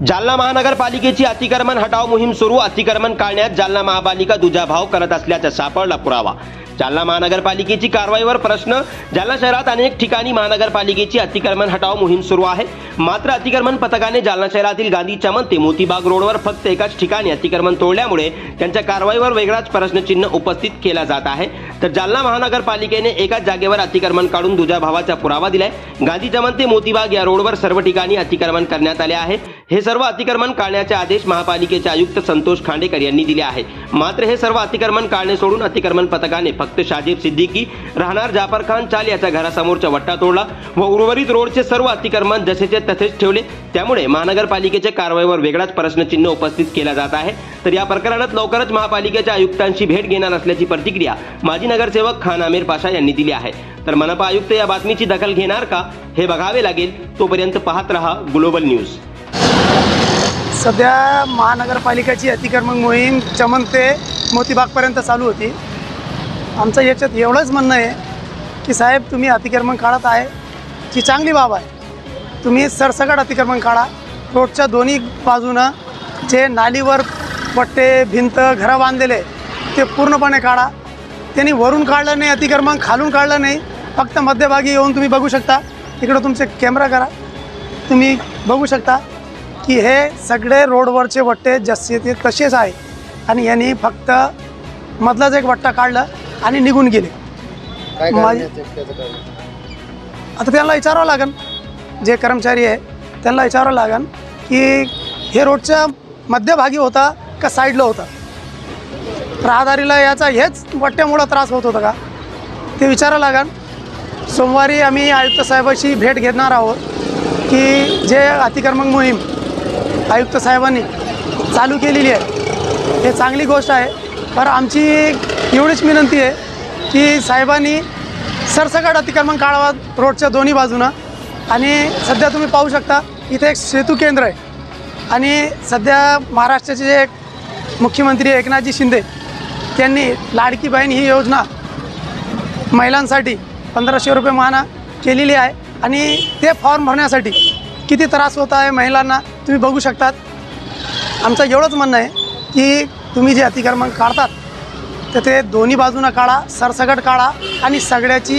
जालना महानगरपालिकेची अतिक्रमण हटाव मोहीम सुरू. अतिक्रमण काढण्यात जालना महापालिका दुजाभाव करत असल्याचा सापडला पुरावा. जालना महानगरपालिकेची कारवाईवर प्रश्न. जालना शहरात अनेक ठिकाणी महानगरपालिकेची अतिक्रमण हटाव मोहीम सुरू आहे. मात्र अतिक्रमण पथकाने जालना शहरातील गांधी चमन ते मोतीबाग रोडवर फक्त एकाच ठिकाणी अतिक्रमण तोडल्यामुळे त्यांच्या कारवाईवर वेगळाच प्रश्नचिन्ह उपस्थित केला जात आहे. तर जालना महानगरपालिकेने एकाच जागेवर अतिक्रमण काढून दुजाभावाचा पुरावा दिलाय. गांधी चमन ते मोतीबाग या रोडवर सर्व ठिकाणी अतिक्रमण करण्यात आले आहे. हे सर्व अतिक्रमण काढण्याचे आदेश महापालिकेचे आयुक्त संतोष खांडेकर यांनी दिले आहेत मात्र हे सर्व अतिक्रमण काढणे सोडून अतिक्रमण पथकाने फक्त शाजीब सिद्दीकी राहणार जाफर खान चाल याच्या घरासमोरचा वट्टा तोडला व उर्वरित रोडचे सर्व अतिक्रमण जसेचे तसेच ठेवले. त्यामुळे महानगरपालिकेच्या कारवाईवर वेगळाच प्रश्नचिन्ह उपस्थित केला जात आहे. तर या प्रकरणात लवकरच महापालिकेच्या आयुक्तांशी भेट घेणार असल्याची प्रतिक्रिया माजी नगरसेवक खान आमिर पाशा यांनी दिली आहे. तर मनपा आयुक्त या बातमीची दखल घेणार का? हे बघावे लागेल. तोपर्यंत पाहत रहा ग्लोबल न्यूज. सध्या महानगरपालिकेची अतिक्रमण मोहीम चमन ते मोतीबागपर्यंत चालू होती. आमचं याच्यात एवढंच म्हणणं आहे की साहेब तुम्ही अतिक्रमण काढत आहे जी चांगली बाब आहे. तुम्ही सरसकट अतिक्रमण काढा. रोडच्या दोन्ही बाजूनं जे नालीवर पट्टे भिंत घरं बांधलेले ते पूर्णपणे काढा. त्यांनी वरून काढलं नाही अतिक्रमण खालून काढलं नाही. फक्त मध्यभागी येऊन तुम्ही बघू शकता. इकडं तुमचे कॅमेरा करा. तुम्ही बघू शकता. की हे सगळे रोडवरचे वट्टे जसे ते तसेच आहे. आणि यांनी फक्त मधलाच एक वट्टा काढलं आणि निघून गेले. माझी-? आता त्यांना विचारावं लागेल जे कर्मचारी आहे त्यांना विचारावं लागेल की हे रोडच्या मध्यभागी होता का साईडला होता? राहदारीला याचा हेच वट्ट्यामुळं त्रास होत होता का? ते विचारावं लागेल सोमवारी आम्ही आयुक्त साहेबाशी भेट घेणार आहोत की जे अतिक्रमण मोहीम आयुक्त साहेबांनी चालू केलेली आहे. हे चांगली गोष्ट आहे. पर आमची एवढीच विनंती आहे की साहेबांनी सरसकट अतिक्रमण काढावा रोडच्या दोन्ही बाजूनं. आणि सध्या तुम्ही पाहू शकता इथे एक सेतू केंद्र आहे. आणि सध्या महाराष्ट्राचे जे मुख्यमंत्री एकनाथजी शिंदे त्यांनी लाडकी बहीण ही योजना महिलांसाठी पंधराशे रुपये माना केलेली आहे. आणि ते फॉर्म भरण्यासाठी किती त्रास होत आहे महिलांना तुम्ही बघू शकतात. आमचं एवढंच म्हणणं आहे की तुम्ही जे अतिक्रमण काढतात तर ते दोन्ही बाजूनं काढा सरसकट काढा आणि सगळ्याची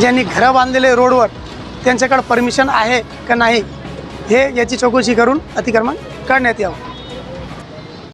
ज्यांनी घरं बांधलेले रोडवर त्यांच्याकडं परमिशन आहे का नाही हे याची चौकशी करून अतिक्रमण काढण्यात यावं.